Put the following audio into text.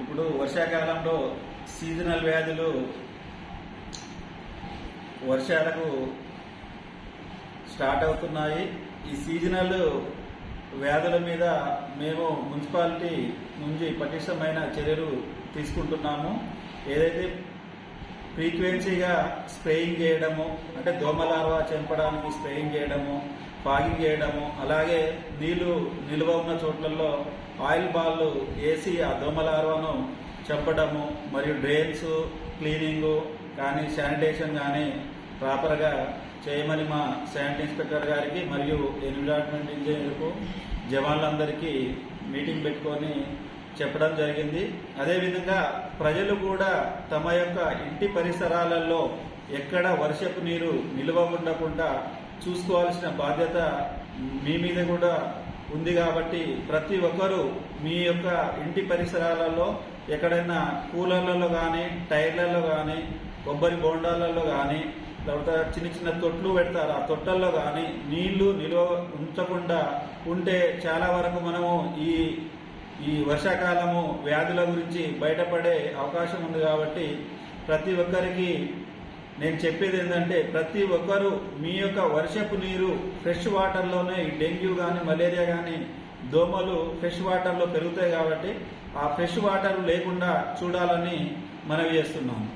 ఇప్పుడు వర్షాకాలంలో సీజనల్ వ్యాధులు వర్షాలకు స్టార్ట్ అవుతున్నాయి. ఈ సీజనల్ వ్యాధుల మీద మేము మున్సిపాలిటీ నుంచి పటిష్టమైన చర్యలు తీసుకుంటున్నాము. ఏదైతే ఫ్రీక్వెన్సీగా స్ప్రేయింగ్ చేయడము అంటే దోమలార్వా చంపడానికి స్ప్రేయింగ్ చేయడము ఫాగింగ్ చేయడము అలాగే నీళ్ళు నిల్వ ఉన్న చోట్లలో ఆయిల్ బాళ్ళు వేసి ఆ దోమలార్వాను చంపడము మరియు డ్రైన్స్ క్లీనింగు కానీ శానిటేషన్ కానీ ప్రాపర్గా చేయమని మా శానిటరీ ఇన్స్పెక్టర్ గారికి మరియు ఎన్విరాన్మెంట్ ఇంజనీర్కు జవాన్లందరికీ మీటింగ్ పెట్టుకొని చెప్పడం జరిగింది. అదేవిధంగా ప్రజలు కూడా తమ యొక్క ఇంటి పరిసరాలలో ఎక్కడ వర్షపు నీరు నిల్వ ఉండకుండా చూసుకోవాల్సిన బాధ్యత మీ మీద కూడా ఉంది కాబట్టి ప్రతి ఒక్కరూ మీ యొక్క ఇంటి పరిసరాలలో ఎక్కడైనా కూలర్లలో కానీ టైర్లలో కానీ కొబ్బరి బోండాలలో కానీ లేకపోతే చిన్న చిన్న తొట్లు పెడతారు. ఆ తొట్టల్లో కానీ నీళ్ళు నిల్వ ఉంచకుండా ఉంటే చాలా వరకు మనము ఈ ఈ వర్షాకాలము వ్యాధుల గురించి బయటపడే అవకాశం ఉంది కాబట్టి ప్రతి ఒక్కరికి నేను చెప్పేది ఏంటంటే ప్రతి ఒక్కరూ మీ యొక్క వర్షపు నీరు ఫ్రెష్ వాటర్లోనే ఈ డెంగ్యూ కానీ మలేరియా కానీ దోమలు ఫ్రెష్ వాటర్లో పెరుగుతాయి కాబట్టి ఆ ఫ్రెష్ వాటర్ లేకుండా చూడాలని మనవి చేస్తున్నాము